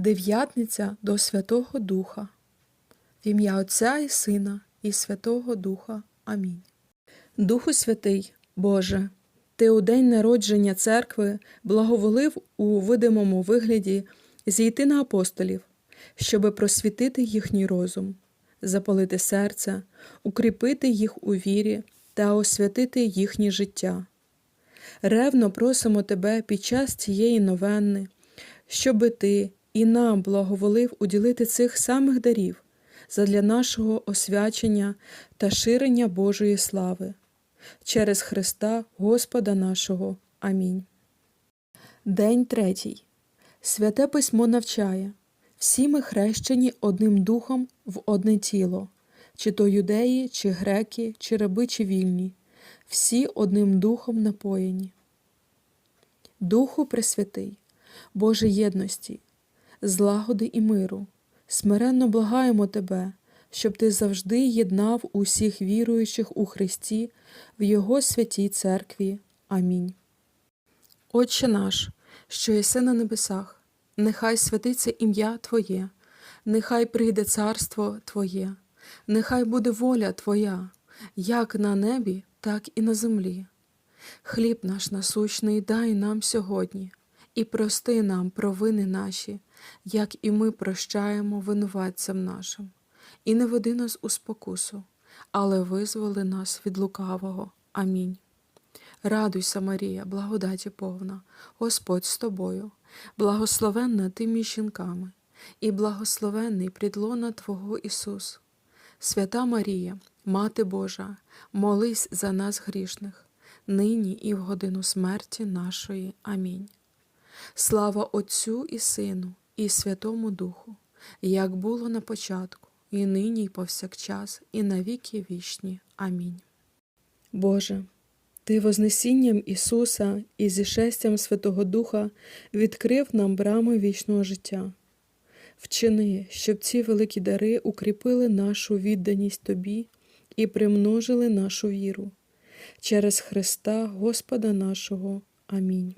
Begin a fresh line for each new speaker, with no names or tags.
Дев'ятниця до Святого Духа. В ім'я Отця і Сина, і Святого Духа. Амінь. Духу Святий, Боже, Ти у день народження церкви благоволив у видимому вигляді зійти на апостолів, щоби просвітити їхній розум, запалити серце, укріпити їх у вірі та освятити їхнє життя. Ревно просимо Тебе під час цієї новенни, щоби Ти і нам благоволив уділити цих самих дарів задля нашого освячення та ширення Божої слави. Через Христа Господа нашого. Амінь. День третій. Святе письмо навчає. Всі ми хрещені одним духом в одне тіло, чи то юдеї, чи греки, чи раби, чи вільні, всі одним духом напоєні. Духу Пресвятий, Боже єдності, злагоди і миру, смиренно благаємо Тебе, щоб Ти завжди єднав усіх віруючих у Христі в Його святій церкві. Амінь. Отче наш, що єси на небесах, нехай святиться ім'я Твоє, нехай прийде царство Твоє, нехай буде воля Твоя, як на небі, так і на землі. Хліб наш насущний дай нам сьогодні, і прости нам провини наші, як і ми прощаємо винуватцям нашим, і не веди нас у спокусу, але визволи нас від лукавого. Амінь. Радуйся, Марія, благодаті повна, Господь з тобою, благословенна ти між жінками, і благословенний підлона Твого Ісус. Свята Марія, Мати Божа, молись за нас грішних, нині і в годину смерті нашої. Амінь. Слава Отцю і Сину, і Святому Духу, як було на початку, і нині, і повсякчас, і навіки вічні. Амінь. Боже, Ти Вознесінням Ісуса і зішестям Святого Духа відкрив нам брами вічного життя. Вчини, щоб ці великі дари укріпили нашу відданість Тобі і примножили нашу віру. Через Христа Господа нашого. Амінь.